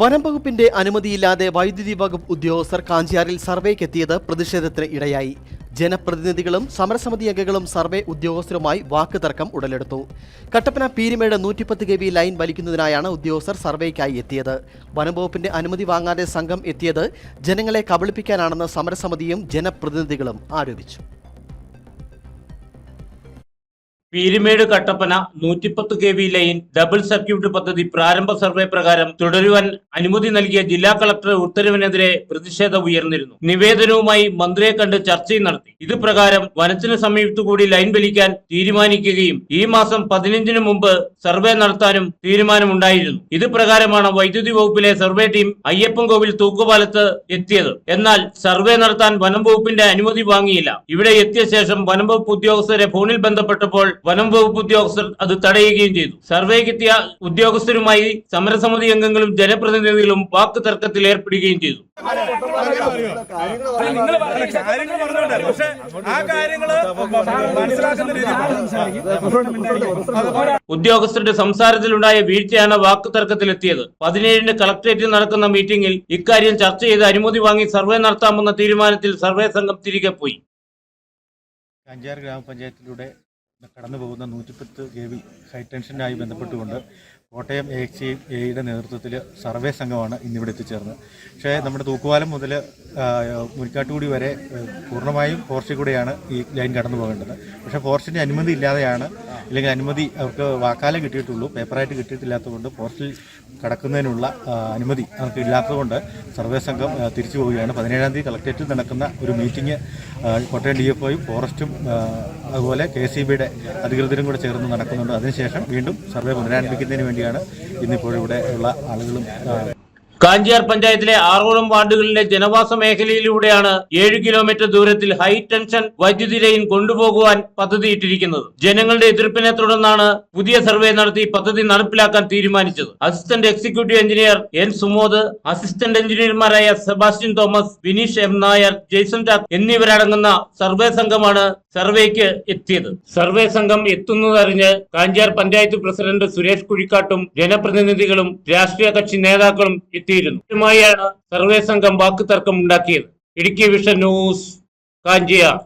വനം വകുപ്പിന്റെ അനുമതിയില്ലാതെ വൈദ്യുതി വകുപ്പ് ഉദ്യോഗസ്ഥർ കാഞ്ചിയാറിൽ സർവേക്കെത്തിയത് പ്രതിഷേധത്തിന് ഇടയായി. ജനപ്രതിനിധികളും സമരസമിതി അംഗങ്ങളും സർവേ ഉദ്യോഗസ്ഥരുമായി വാക്കുതർക്കം ഉടലെടുത്തു. കട്ടപ്പന പീരിമേട് നൂറ്റിപ്പത്ത് കെ ലൈൻ വലിക്കുന്നതിനായാണ് ഉദ്യോഗസ്ഥർ സർവേക്കായി എത്തിയത്. വനംവകുപ്പിന്റെ അനുമതി വാങ്ങാതെ സംഘം എത്തിയത് ജനങ്ങളെ കബളിപ്പിക്കാനാണെന്ന് സമരസമിതിയും ജനപ്രതിനിധികളും ആരോപിച്ചു. പീരുമേട് കട്ടപ്പന നൂറ്റിപ്പത്ത് K V line double circuit പദ്ധതി പ്രാരംഭ സർവേ പ്രകാരം തുടരുവാൻ അനുമതി നൽകിയ ജില്ലാ കളക്ടർ ഉത്തരവിനെതിരെ പ്രതിഷേധം ഉയർന്നിരുന്നു. നിവേദനവുമായി മന്ത്രിയെ കണ്ട് ചർച്ചയും നടത്തി. ഇത് പ്രകാരം വനത്തിന് സമീപത്തുകൂടി ലൈൻ വലിക്കാൻ തീരുമാനിക്കുകയും ഈ മാസം പതിനഞ്ചിന് മുമ്പ് സർവേ നടത്താനും തീരുമാനമുണ്ടായിരുന്നു. ഇത് പ്രകാരമാണ് വൈദ്യുതി വകുപ്പിലെ സർവേ ടീം അയ്യപ്പൻ കോവിൽ തൂക്കുപാലത്ത് എത്തിയത്. എന്നാൽ സർവേ നടത്താൻ വനം വകുപ്പിന്റെ അനുമതി വാങ്ങിയില്ല. ഇവിടെ എത്തിയ ശേഷം വനം വകുപ്പ് ഉദ്യോഗസ്ഥരെ ഫോണിൽ ബന്ധപ്പെട്ടപ്പോൾ വനം വകുപ്പ് ഉദ്യോഗസ്ഥർ അത് തടയുകയും ചെയ്തു. സർവേക്കെത്തിയ ഉദ്യോഗസ്ഥരുമായി സമരസമിതി അംഗങ്ങളും ജനപ്രതിനിധികളും വാക്ക് തർക്കത്തിൽ ഏർപ്പെടുകയും ചെയ്തു. കാര്യങ്ങൾ പറഞ്ഞോട്ടെ. പക്ഷെ ആ കാര്യങ്ങൾ മനസ്സിലാക്കുന്ന രീതിയിൽ ഉദ്യോഗസ്ഥരുടെ സംസാരത്തിലുണ്ടായ വീഴ്ചയാണ് വാക്ക് തർക്കത്തിലെത്തിയത്. പതിനേഴിന് കളക്ടറേറ്റിൽ നടക്കുന്ന മീറ്റിംഗിൽ ഇക്കാര്യം ചർച്ച ചെയ്ത് അനുമതി വാങ്ങി സർവേ നടത്താമെന്ന തീരുമാനത്തിൽ സർവേ സംഘം തിരികെ പോയി. അഞ്ചാറ് ഗ്രാമപഞ്ചായത്തിലൂടെ കടന്നു പോകുന്ന നൂറ്റിപ്പത്ത് കെ വി ഹൈടെൻഷനായി ബന്ധപ്പെട്ടുകൊണ്ട് കോട്ടയം എ എക്സ് എയുടെ നേതൃത്വത്തിൽ സർവേ സംഘമാണ് ഇന്നിവിടെ എത്തിച്ചേർന്നത്. പക്ഷേ നമ്മുടെ തൂക്കുപാലം മുതൽ മുരിക്കാട്ടുകൂടി വരെ പൂർണമായും ഫോറസ്റ്റിൽ കൂടെയാണ് ഈ ലൈൻ കടന്നു പോകേണ്ടത് പക്ഷേ ഫോറസ്റ്റിന്റെ അനുമതി ഇല്ലാതെയാണ് അല്ലെങ്കിൽ അനുമതി അവർക്ക് വാക്കാലം കിട്ടിയിട്ടുള്ളൂ. പേപ്പറായിട്ട് കിട്ടിയിട്ടില്ലാത്തതുകൊണ്ട് ഫോറസ്റ്റിൽ കടക്കുന്നതിനുള്ള അനുമതി അവർക്ക് ഇല്ലാത്തതുകൊണ്ട് സർവേ സംഘം തിരിച്ചു പോവുകയാണ്. പതിനേഴാം തീയതി കളക്ടറേറ്റിൽ നടക്കുന്ന ഒരു മീറ്റിംഗ് കോട്ടയം ഡി എഫ് ഒയും ഫോറസ്റ്റും അതുപോലെ കെ സി ബിയുടെ അധികൃതരും കൂടെ ചേർന്ന് നടക്കുന്നുണ്ട്. അതിനുശേഷം വീണ്ടും സർവേ പുനരാരംഭിക്കുന്നതിന് വേണ്ടിയാണ് ഇന്നിപ്പോഴിവിടെ ഉള്ള ആളുകളും കാഞ്ചിയാർ പഞ്ചായത്തിലെ ആറോളം വാർഡുകളിലെ ജനവാസ മേഖലയിലൂടെയാണ് ഏഴ് കിലോമീറ്റർ ദൂരത്തിൽ ഹൈ ടെൻഷൻ വൈദ്യുതി ലൈൻ കൊണ്ടുപോകുവാൻ പദ്ധതിയിട്ടിരിക്കുന്നത് ജനങ്ങളുടെ എതിർപ്പിനെ തുടർന്നാണ് പുതിയ സർവേ നടത്തി പദ്ധതി നടപ്പിലാക്കാൻ തീരുമാനിച്ചത്. Assistant executive engineer N Sumod assistant എഞ്ചിനീയർമാരായ Sebastian Thomas Vineesh M Nair Jaison Tak എന്നിവരടങ്ങുന്ന സർവേ സംഘമാണ് സർവേക്ക് എത്തിയത്. സർവേ സംഘം എത്തുന്നതറിഞ്ഞ് കാഞ്ചിയാർ പഞ്ചായത്ത് പ്രസിഡന്റ് സുരേഷ് കുഴിക്കാട്ടും ജനപ്രതിനിധികളും രാഷ്ട്രീയ കക്ഷി നേതാക്കളും എത്തിയിരുന്നു ഇതുമായാണ് സർവേ സംഘം വാക്കുതർക്കം ഉണ്ടാക്കിയത് ഇടുക്കി വിഷൻ ന്യൂസ് കാഞ്ചിയാർ